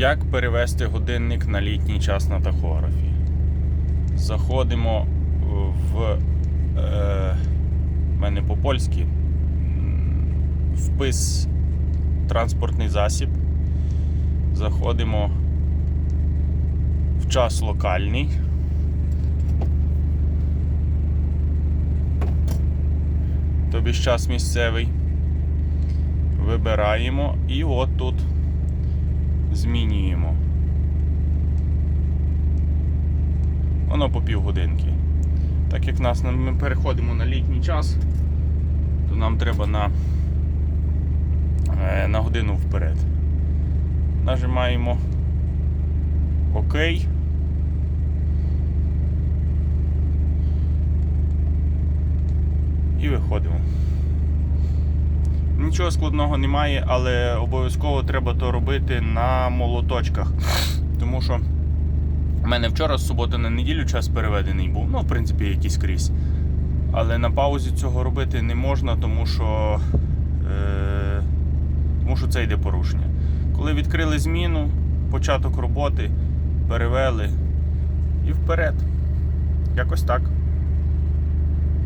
Як перевести годинник на літній час на тахографі? Заходимо в е, в мене по-польськи впис транспортний засіб. Заходимо в час локальний. Тобі час місцевий. Вибираємо і от тут змінюємо. Воно по півгодинки. Так як нас ми переходимо на літній час, то нам треба на, е, на годину вперед. Нажимаємо ОК. І виходимо. Нічого складного немає, але обов'язково треба то робити на молоточках. Тому що в мене вчора з суботи на неділю час переведений був, ну, в принципі, якийсь крізь. Але на паузі цього робити не можна, тому що, е, тому що це йде порушення. Коли відкрили зміну, початок роботи, перевели і вперед. Якось так.